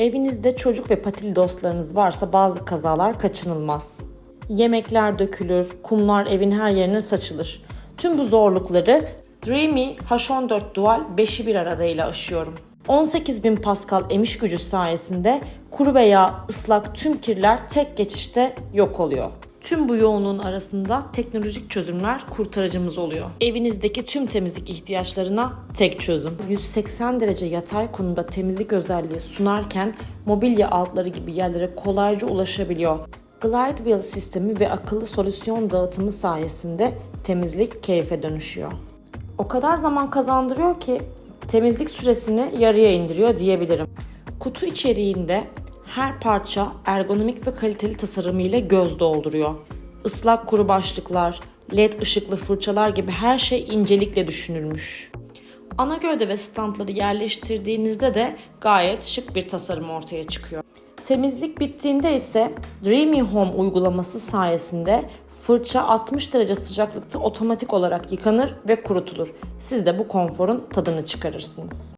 Evinizde çocuk ve patili dostlarınız varsa bazı kazalar kaçınılmaz. Yemekler dökülür, kumlar evin her yerine saçılır. Tüm bu zorlukları Dreamy H14 Dual 5'i bir arada ile aşıyorum. 18.000 Pascal emiş gücü sayesinde kuru veya ıslak tüm kirler tek geçişte yok oluyor. Tüm bu yoğunluğun arasında teknolojik çözümler kurtarıcımız oluyor. Evinizdeki tüm temizlik ihtiyaçlarına tek çözüm. 180 derece yatay konumda temizlik özelliği sunarken mobilya altları gibi yerlere kolayca ulaşabiliyor. Glide Wheel sistemi ve akıllı solüsyon dağıtımı sayesinde temizlik keyfe dönüşüyor. O kadar zaman kazandırıyor ki temizlik süresini yarıya indiriyor diyebilirim. Kutu içeriğinde her parça ergonomik ve kaliteli tasarımıyla göz dolduruyor. Islak kuru başlıklar, led ışıklı fırçalar gibi her şey incelikle düşünülmüş. Ana gövde ve standları yerleştirdiğinizde de gayet şık bir tasarım ortaya çıkıyor. Temizlik bittiğinde ise Dreamy Home uygulaması sayesinde fırça 60 derece sıcaklıkta otomatik olarak yıkanır ve kurutulur. Siz de bu konforun tadını çıkarırsınız.